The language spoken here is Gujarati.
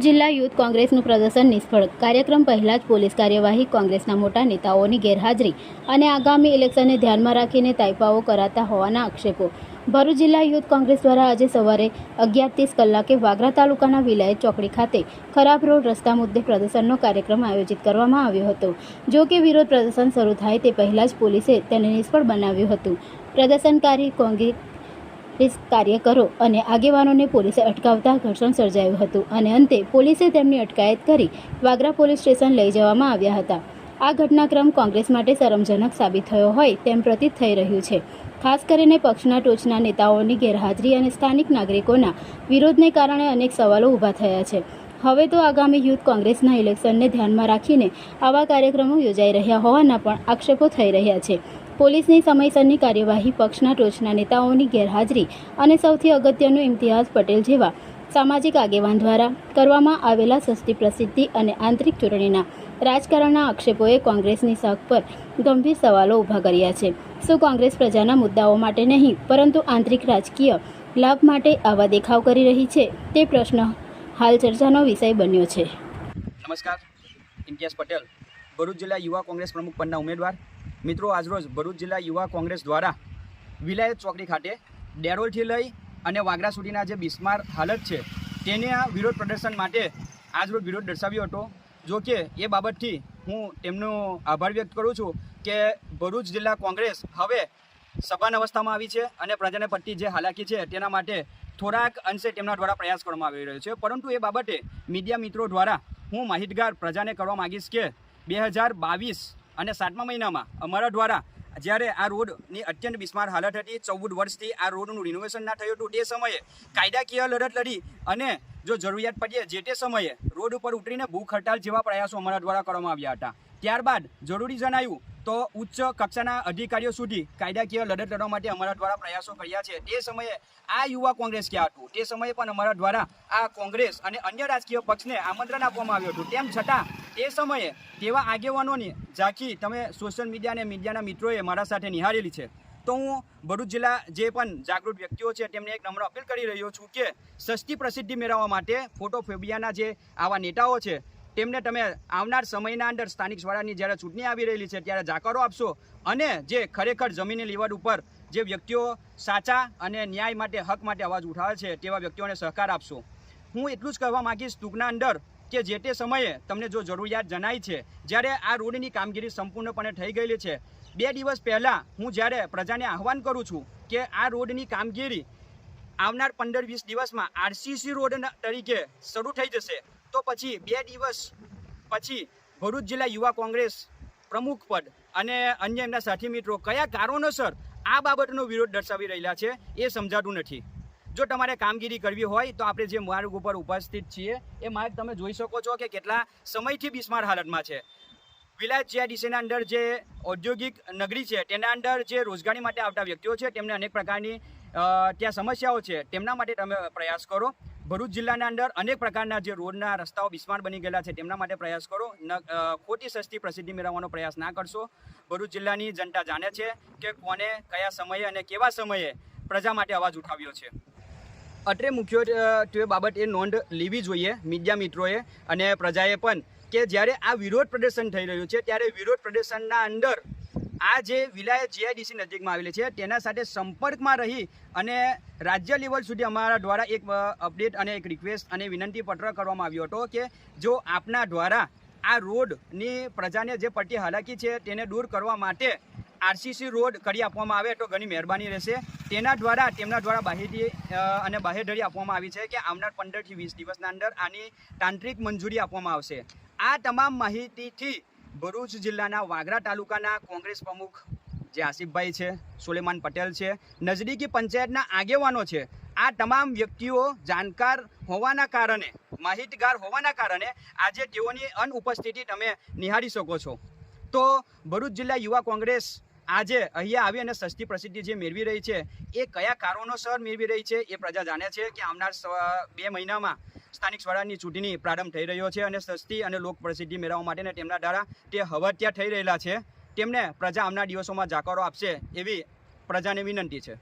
જિલ્લા યુથ કોંગ્રેસનું પ્રદર્શન નિષ્ફળ. કાર્યક્રમ પહેલા જ પોલીસ કાર્યવાહી કોંગ્રેસના મોટા નેતાઓની ગેરહાજરી અને આગામી ઇલેક્શનને ધ્યાનમાં રાખીને તાઇપાઓ કરાતા હોવાના આક્ષેપો. ભરૂચ જિલ્લા યુથ કોંગ્રેસ દ્વારા આજે સવારે અગિયાર ત્રીસ કલાકે વાગરા તાલુકાના વિલાયત ચોકડી ખાતે ખરાબ રોડ રસ્તા મુદ્દે પ્રદર્શનનો કાર્યક્રમ આયોજિત કરવામાં આવ્યો હતો. જો કે વિરોધ પ્રદર્શન શરૂ થાય તે પહેલાં જ પોલીસે તેને નિષ્ફળ બનાવ્યું હતું. પ્રદર્શનકારી કોંગ્રેસ કાર્યકરો અને આગેવાનોને પોલીસે અટકાવતા ઘર્ષણ સર્જાયું હતું અને અંતે પોલીસે તેમની અટકાયત કરી વાગરા પોલીસ સ્ટેશન લઈ જવામાં આવ્યા હતા. આ ઘટનાક્રમ કોંગ્રેસ માટે શરમજનક સાબિત થયો હોય તેમ પ્રતીત થઈ રહ્યું છે. ખાસ કરીને પક્ષના ટોચના નેતાઓની ગેરહાજરી અને સ્થાનિક નાગરિકોના વિરોધને કારણે અનેક સવાલો ઊભા થયા છે. હવે તો આગામી યુથ કોંગ્રેસના ઇલેક્શનને ધ્યાનમાં રાખીને આવા કાર્યક્રમો યોજાઈ રહ્યા હોવાના પણ આક્ષેપો થઈ રહ્યા છે. પોલીસની સમયસરની કાર્યવાહી, પક્ષના ટોચના નેતાઓની ગેરહાજરી અને સૌથી અગત્યનું ઇમ્તિયાઝ પટેલ જેવા સામાજિક આગેવાન દ્વારા કરવામાં આવેલા સસ્તી પ્રસિદ્ધિ અને આંતરિક ચૂંટણીના રાજકારણના આક્ષેપોએ કોંગ્રેસની શક પર ગંભીર સવાલો ઊભા કર્યા છે. શું કોંગ્રેસ પ્રજાના મુદ્દાઓ માટે નહીં, પરંતુ આંતરિક રાજકીય લાભ માટે આવા દેખાવ કરી રહી છે? તે પ્રશ્ન હાલ ચર્ચાનો વિષય બન્યો છે. નમસ્કાર, ઇમ્તિયાઝ પટેલ. ભરૂચ જિલ્લા યુવા કોંગ્રેસ પ્રમુખ પદના ઉમેદવાર. મિત્રો, આજરોજ ભરૂચ જિલ્લા યુવા કોંગ્રેસ દ્વારા વિલાયત ચોકડી ખાતે ડેરોલથી લઈ અને વાગરા સુધીના જે બિસ્માર હાલત છે, તેને આ વિરોધ પ્રદર્શન માટે આજરોજ વિરોધ દર્શાવ્યો હતો. જો કે, એ બાબતથી હું તેમનો આભાર વ્યક્ત કરું છું કે ભરૂચ જિલ્લા કોંગ્રેસ હવે સભાન અવસ્થામાં આવી છે અને પ્રજાને પટ્ટી જે હાલાકી છે, તેના માટે થોડાક અંશે તેમના દ્વારા પ્રયાસ કરવામાં આવી રહ્યો છે. પરંતુ એ બાબતે મીડિયા મિત્રો દ્વારા હું માહિતગાર પ્રજાને કરવા માગીશ કે બે હજાર બાવીસ અને સાતમા મહિનામાં અમારા દ્વારા જ્યારે આ રોડની અત્યંત બિસ્માર હાલત હતી, ચૌદ વર્ષથી આ રોડનું રિનોવેશન ના થયું હતું, તે સમયે કાયદાકીય લડત લડી અને જો જરૂરિયાત પડીએ જે તે સમયે રોડ ઉપર ઉતરીને ભૂખ હડતાલ જેવા પ્રયાસો અમારા દ્વારા કરવામાં આવ્યા હતા. ત્યારબાદ જરૂરી જણાયું તો ઉચ્ચ કક્ષાના અધિકારીઓ સુધી કાયદાકીય લડત લડવા માટે અમારા દ્વારા પ્રયાસો કર્યા છે. તે સમયે આ યુવા કોંગ્રેસ ક્યાં હતું? તે સમયે પણ અમારા દ્વારા આ કોંગ્રેસ અને અન્ય રાજકીય પક્ષને આમંત્રણ આપવામાં આવ્યું હતું. તેમ છતાં તે સમયે તેવા આગેવાનોની ઝાંખી તમે સોશિયલ મીડિયા અને મીડિયાના મિત્રોએ મારા સાથે નિહાળેલી છે. તો હું ભરૂચ જિલ્લા જે પણ જાગૃત વ્યક્તિઓ છે તેમને એક નમ્ર અપીલ કરી રહ્યો છું કે સસ્તી પ્રસિદ્ધિ મેળવવા માટે ફોટોફોબિયાના જે આવા નેતાઓ છે, તેમને તમે આવનાર સમયના અંદર સ્થાનિક સ્વરાજની જ્યારે ચૂંટણી આવી રહેલી છે ત્યારે જાકારો આપશો અને જે ખરેખર જમીની લીવડ ઉપર જે વ્યક્તિઓ સાચા અને ન્યાય માટે હક માટે અવાજ ઉઠાવે છે તેવા વ્યક્તિઓને સહકાર આપશો. હું એટલું જ કહેવા માંગીશ, ટૂંકના અંદર કે જે તે સમયે તમને જો જરૂરિયાત જણાય છે, જ્યારે આ રોડની કામગીરી સંપૂર્ણપણે થઈ ગયેલી છે, બે દિવસ પહેલાં હું જ્યારે પ્રજાને આહવાન કરું છું કે આ રોડની કામગીરી આવનાર પંદર વીસ દિવસમાં આરસીસી રોડ તરીકે શરૂ થઈ જશે, તો પછી બે દિવસ પછી ભરૂચ જિલ્લા યુવા કોંગ્રેસ પ્રમુખ પદ અને અન્ય એમના સાથી મિત્રો કયા કારણોસર આ બાબતનો વિરોધ દર્શાવી રહેલા છે એ સમજાતું નથી. જો તમારે કામગીરી કરવી હોય તો આપણે જે માર્ગ ઉપર ઉપસ્થિત છીએ, એ માર્ગ તમે જોઈ શકો છો કે કેટલા સમયથી બિસ્માર હાલતમાં છે. વિલાયત જીઆઈડીસીના અંદર જે ઔદ્યોગિક નગરી છે, તેના અંદર જે રોજગારી માટે આવતા વ્યક્તિઓ છે, તેમને અનેક પ્રકારની ત્યાં સમસ્યાઓ છે, તેમના માટે તમે પ્રયાસ કરો. ભરૂચ જિલ્લાના અંદર અનેક પ્રકારના જે રોડના રસ્તાઓ બિસ્માર બની ગયેલા છે, તેમના માટે પ્રયાસ કરો. ખોટી સસ્તી પ્રસિદ્ધિ મેળવવાનો પ્રયાસ ના કરશો. ભરૂચ જિલ્લાની જનતા જાણે છે કે કોને, કયા સમયે અને કેવા સમયે પ્રજા માટે અવાજ ઉઠાવ્યો છે. અત્રે મુખ્યત્વે બાબત એ નોંધ લેવી જોઈએ મીડિયા મિત્રોએ અને પ્રજાએ પણ કે જ્યારે આ વિરોધ પ્રદર્શન થઈ રહ્યું છે, ત્યારે વિરોધ પ્રદર્શનના અંદર આ જે વિલાયત જીઆઈડીસી નજીકમાં આવેલી છે, તેના સાથે સંપર્કમાં રહી અને રાજ્ય લેવલ સુધી અમારા દ્વારા એક અપડેટ અને એક રિક્વેસ્ટ અને વિનંતી પત્ર કરવામાં આવ્યો હતો કે જો આપના દ્વારા આ રોડની પ્રજાને જે પડતી હાલાકી છે, તેને દૂર કરવા માટે આરસીસી રોડ કરી આપવામાં આવે તો ઘણી મહેરબાની રહેશે. તેના દ્વારા, તેમના દ્વારા બાહેધી અને બાહેધરી આપવામાં આવી છે કે આવનાર પંદરથી વીસ દિવસના અંદર આની તાંત્રિક મંજૂરી આપવામાં આવશે. આ તમામ માહિતીથી ભરૂચ જિલ્લાના વાગરા તાલુકાના કોંગ્રેસ પ્રમુખ જે આસિફભાઈ છે, સુલેમાન પટેલ છે, નજદીકી પંચાયતના આગેવાનો છે, આ તમામ વ્યક્તિઓ જાણકાર હોવાના કારણે, માહિતગાર હોવાના કારણે આજે તેઓની અનુપસ્થિતિ તમે નિહાળી શકો છો. તો ભરૂચ જિલ્લા યુવા કોંગ્રેસ આજે અહીંયા આવી અને સસ્તી પ્રસિદ્ધિ જે મેળવી રહી છે, એ કયા કારણોસર મેળવી રહી છે, એ પ્રજા જાણે છે કે આવનાર બે મહિનામાં સ્થાનિક સ્વરાજની ચૂંટણી પ્રારંભ થઈ રહ્યો છે અને સસ્તી અને લોક પ્રસિદ્ધિ મેળવવા માટેને તેમના દ્વારા તે હવત્યા થઈ રહેલા છે. તેમને પ્રજા આવનાર દિવસોમાં જાકારો આપશે એવી પ્રજાને વિનંતી છે.